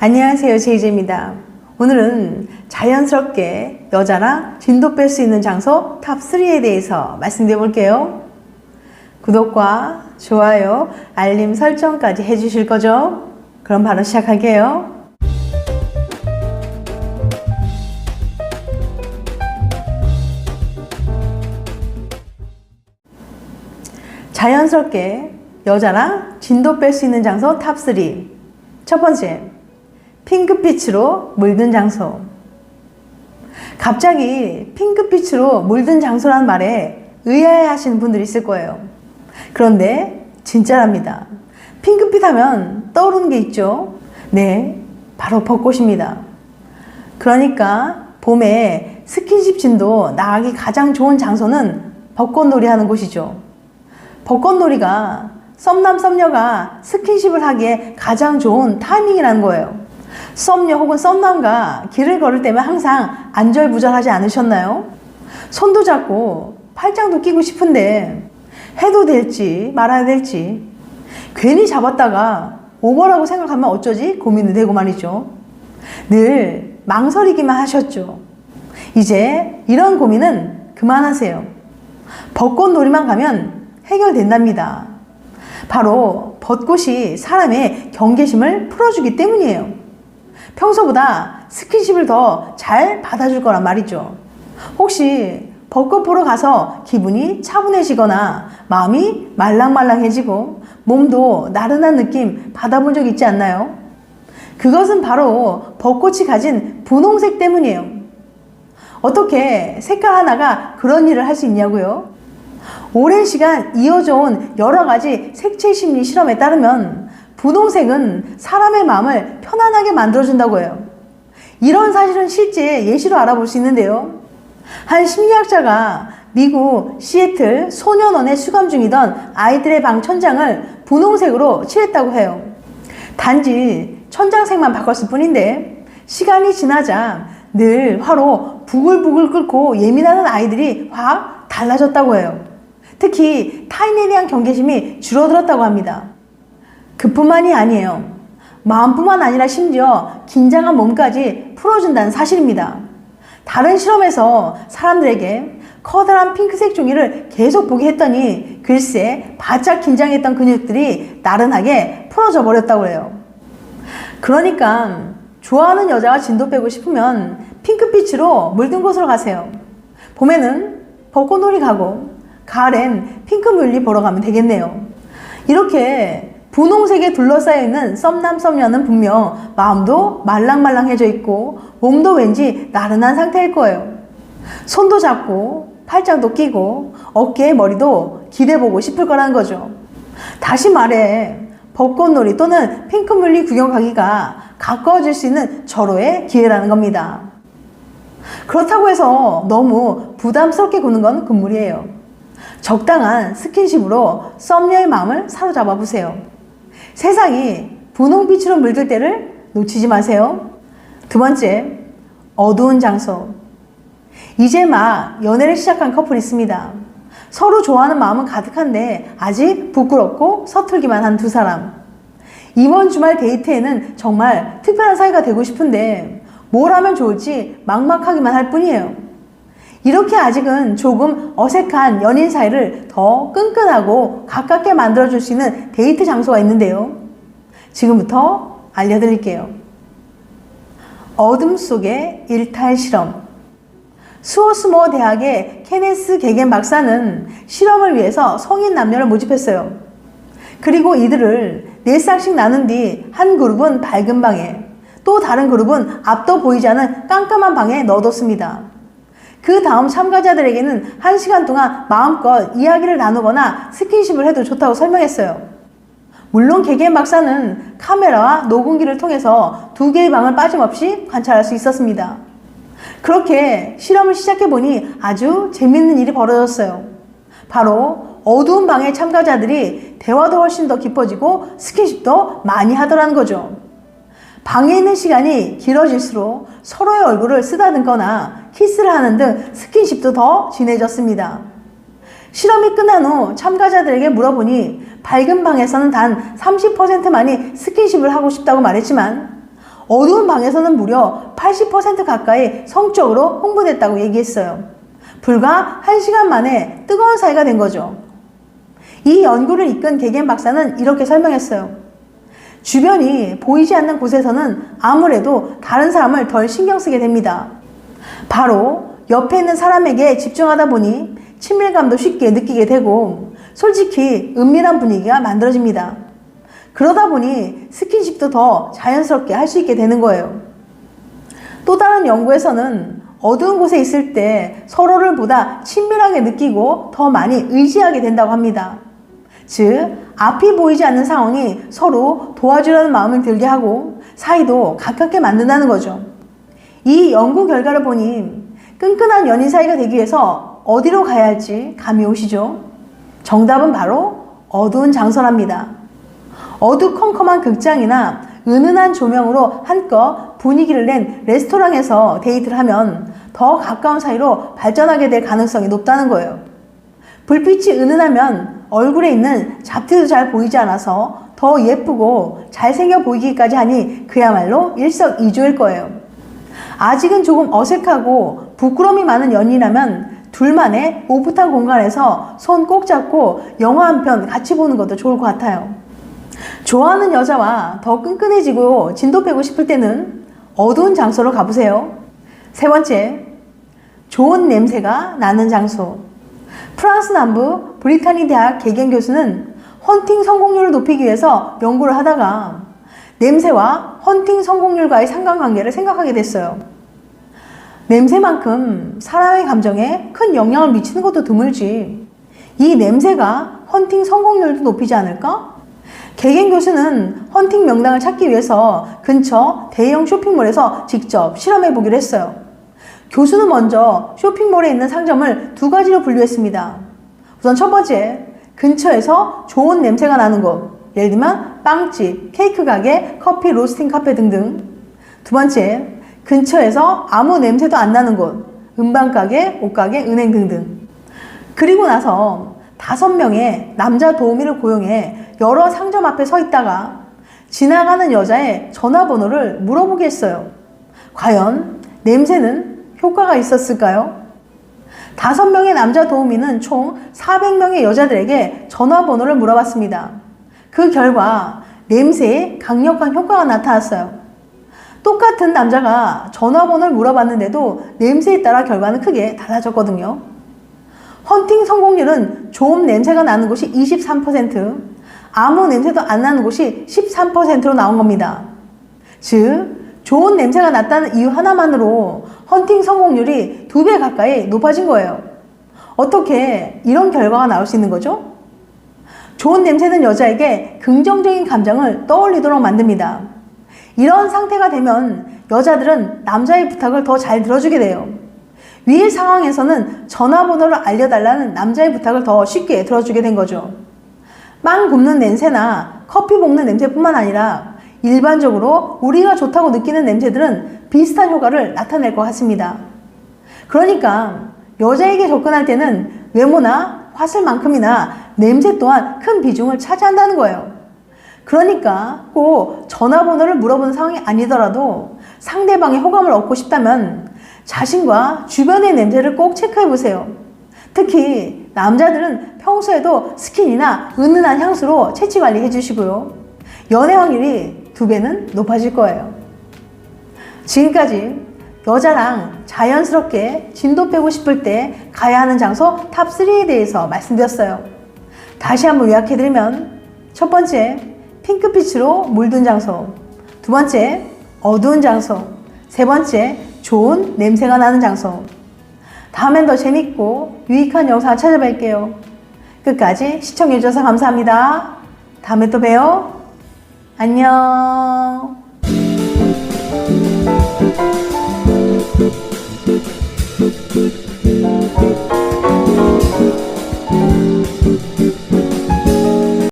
안녕하세요. 제이제입니다. 오늘은 자연스럽게 여자랑 진도 뺄 수 있는 장소 탑3에 대해서 말씀드려 볼게요. 구독과 좋아요, 알림 설정까지 해주실 거죠? 그럼 바로 시작할게요. 자연스럽게 여자랑 진도 뺄 수 있는 장소 탑3. 첫 번째, 핑크빛으로 물든 장소. 갑자기 핑크빛으로 물든 장소란 말에 의아해 하시는 분들이 있을 거예요. 그런데 진짜랍니다. 핑크빛 하면 떠오르는 게 있죠? 네, 바로 벚꽃입니다. 그러니까 봄에 스킨십 진도 나가기 가장 좋은 장소는 벚꽃놀이 하는 곳이죠. 벚꽃놀이가 썸남 썸녀가 스킨십을 하기에 가장 좋은 타이밍이라는 거예요. 썸녀 혹은 썸남과 길을 걸을 때면 항상 안절부절하지 않으셨나요? 손도 잡고 팔짱도 끼고 싶은데 해도 될지 말아야 될지 괜히 잡았다가 오버라고 생각하면 어쩌지 고민이 되고 말이죠. 늘 망설이기만 하셨죠. 이제 이런 고민은 그만하세요. 벚꽃놀이만 가면 해결된답니다. 바로 벚꽃이 사람의 경계심을 풀어주기 때문이에요. 평소보다 스킨십을 더 잘 받아줄 거란 말이죠. 혹시 벚꽃 보러 가서 기분이 차분해지거나 마음이 말랑말랑해지고 몸도 나른한 느낌 받아본 적 있지 않나요? 그것은 바로 벚꽃이 가진 분홍색 때문이에요. 어떻게 색깔 하나가 그런 일을 할 수 있냐고요? 오랜 시간 이어져 온 여러 가지 색채 심리 실험에 따르면 분홍색은 사람의 마음을 편안하게 만들어준다고 해요. 이런 사실은 실제 예시로 알아볼 수 있는데요. 한 심리학자가 미국 시애틀 소년원에 수감 중이던 아이들의 방 천장을 분홍색으로 칠했다고 해요. 단지 천장색만 바꿨을 뿐인데 시간이 지나자 늘 화로 부글부글 끓고 예민하는 아이들이 확 달라졌다고 해요. 특히 타인에 대한 경계심이 줄어들었다고 합니다. 그뿐만이 아니에요. 마음뿐만 아니라 심지어 긴장한 몸까지 풀어준다는 사실입니다. 다른 실험에서 사람들에게 커다란 핑크색 종이를 계속 보게 했더니 글쎄 바짝 긴장했던 근육들이 나른하게 풀어져 버렸다고 해요. 그러니까 좋아하는 여자가 진도 빼고 싶으면 핑크빛으로 물든 곳으로 가세요. 봄에는 벚꽃놀이 가고 가을엔 핑크 물리 보러 가면 되겠네요. 이렇게 분홍색에 둘러싸여 있는 썸남 썸녀는 분명 마음도 말랑말랑해져 있고 몸도 왠지 나른한 상태일 거예요. 손도 잡고 팔짱도 끼고 어깨에 머리도 기대보고 싶을 거라는 거죠. 다시 말해 벚꽃놀이 또는 핑크뮬리 구경 가기가 가까워질 수 있는 절호의 기회라는 겁니다. 그렇다고 해서 너무 부담스럽게 구는 건 금물이에요. 적당한 스킨십으로 썸녀의 마음을 사로잡아 보세요. 세상이 분홍빛으로 물들 때를 놓치지 마세요. 두 번째, 어두운 장소. 이제 막 연애를 시작한 커플이 있습니다. 서로 좋아하는 마음은 가득한데 아직 부끄럽고 서툴기만 한 두 사람. 이번 주말 데이트에는 정말 특별한 사이가 되고 싶은데 뭘 하면 좋을지 막막하기만 할 뿐이에요. 이렇게 아직은 조금 어색한 연인 사이를 더 끈끈하고 가깝게 만들어줄 수 있는 데이트 장소가 있는데요. 지금부터 알려드릴게요. 어둠 속의 일탈 실험. 스워스모 대학의 케네스 게겐 박사는 실험을 위해서 성인 남녀를 모집했어요. 그리고 이들을 네 쌍씩 나눈 뒤 한 그룹은 밝은 방에 또 다른 그룹은 앞도 보이지 않은 깜깜한 방에 넣어뒀습니다. 그 다음 참가자들에게는 한 시간 동안 마음껏 이야기를 나누거나 스킨십을 해도 좋다고 설명했어요. 물론 개개인 박사는 카메라와 녹음기를 통해서 두 개의 방을 빠짐없이 관찰할 수 있었습니다. 그렇게 실험을 시작해보니 아주 재밌는 일이 벌어졌어요. 바로 어두운 방의 참가자들이 대화도 훨씬 더 깊어지고 스킨십도 많이 하더라는 거죠. 방에 있는 시간이 길어질수록 서로의 얼굴을 쓰다듬거나 키스를 하는 등 스킨십도 더 진해졌습니다. 실험이 끝난 후 참가자들에게 물어보니 밝은 방에서는 단 30%만이 스킨십을 하고 싶다고 말했지만 어두운 방에서는 무려 80% 가까이 성적으로 홍보됐다고 얘기했어요. 불과 1시간 만에 뜨거운 사이가 된 거죠. 이 연구를 이끈 개겐 박사는 이렇게 설명했어요. 주변이 보이지 않는 곳에서는 아무래도 다른 사람을 덜 신경 쓰게 됩니다. 바로 옆에 있는 사람에게 집중하다 보니 친밀감도 쉽게 느끼게 되고 솔직히 은밀한 분위기가 만들어집니다. 그러다 보니 스킨십도 더 자연스럽게 할 수 있게 되는 거예요. 또 다른 연구에서는 어두운 곳에 있을 때 서로를 보다 친밀하게 느끼고 더 많이 의지하게 된다고 합니다. 즉, 앞이 보이지 않는 상황이 서로 도와주려는 마음을 들게 하고 사이도 가깝게 만든다는 거죠. 이 연구 결과를 보니 끈끈한 연인 사이가 되기 위해서 어디로 가야 할지 감이 오시죠? 정답은 바로 어두운 장소랍니다. 어두컴컴한 극장이나 은은한 조명으로 한껏 분위기를 낸 레스토랑에서 데이트를 하면 더 가까운 사이로 발전하게 될 가능성이 높다는 거예요. 불빛이 은은하면 얼굴에 있는 잡티도 잘 보이지 않아서 더 예쁘고 잘생겨 보이기까지 하니 그야말로 일석이조일 거예요. 아직은 조금 어색하고 부끄러움이 많은 연인이라면 둘만의 오붓한 공간에서 손 꼭 잡고 영화 한 편 같이 보는 것도 좋을 것 같아요. 좋아하는 여자와 더 끈끈해지고 진도 빼고 싶을 때는 어두운 장소로 가보세요. 세 번째, 좋은 냄새가 나는 장소. 프랑스 남부 브리타니 대학 개경 교수는 헌팅 성공률을 높이기 위해서 연구를 하다가 냄새와 헌팅 성공률과의 상관관계를 생각하게 됐어요. 냄새만큼 사람의 감정에 큰 영향을 미치는 것도 드물지. 이 냄새가 헌팅 성공률도 높이지 않을까? 개겐 교수는 헌팅 명당을 찾기 위해서 근처 대형 쇼핑몰에서 직접 실험해 보기로 했어요. 교수는 먼저 쇼핑몰에 있는 상점을 두 가지로 분류했습니다. 우선 첫 번째, 근처에서 좋은 냄새가 나는 곳. 예를 들면 빵집, 케이크 가게, 커피 로스팅 카페 등등. 두 번째, 근처에서 아무 냄새도 안 나는 곳. 음반 가게, 옷 가게, 은행 등등. 그리고 나서 다섯 명의 남자 도우미를 고용해 여러 상점 앞에 서 있다가 지나가는 여자의 전화번호를 물어보게 했어요. 과연 냄새는 효과가 있었을까요? 다섯 명의 남자 도우미는 총 400명의 여자들에게 전화번호를 물어봤습니다. 그 결과 냄새에 강력한 효과가 나타났어요. 똑같은 남자가 전화번호를 물어봤는데도 냄새에 따라 결과는 크게 달라졌거든요. 헌팅 성공률은 좋은 냄새가 나는 곳이 23%, 아무 냄새도 안 나는 곳이 13%로 나온 겁니다. 즉, 좋은 냄새가 났다는 이유 하나만으로 헌팅 성공률이 두 배 가까이 높아진 거예요. 어떻게 이런 결과가 나올 수 있는 거죠? 좋은 냄새는 여자에게 긍정적인 감정을 떠올리도록 만듭니다. 이런 상태가 되면 여자들은 남자의 부탁을 더 잘 들어주게 돼요. 위의 상황에서는 전화번호를 알려달라는 남자의 부탁을 더 쉽게 들어주게 된 거죠. 빵 굽는 냄새나 커피 볶는 냄새뿐만 아니라 일반적으로 우리가 좋다고 느끼는 냄새들은 비슷한 효과를 나타낼 것 같습니다. 그러니까 여자에게 접근할 때는 외모나 화술만큼이나 냄새 또한 큰 비중을 차지한다는 거예요. 그러니까 꼭 전화번호를 물어보는 상황이 아니더라도 상대방의 호감을 얻고 싶다면 자신과 주변의 냄새를 꼭 체크해 보세요. 특히 남자들은 평소에도 스킨이나 은은한 향수로 채취 관리 해 주시고요. 연애 확률이 두 배는 높아질 거예요. 지금까지 여자랑 자연스럽게 진도 빼고 싶을 때 가야 하는 장소 탑3에 대해서 말씀드렸어요. 다시 한번 요약해드리면 첫 번째, 핑크빛으로 물든 장소. 두 번째, 어두운 장소. 세 번째, 좋은 냄새가 나는 장소. 다음엔 더 재밌고 유익한 영상 찾아뵐게요. 끝까지 시청해주셔서 감사합니다. 다음에 또 봬요. 안녕.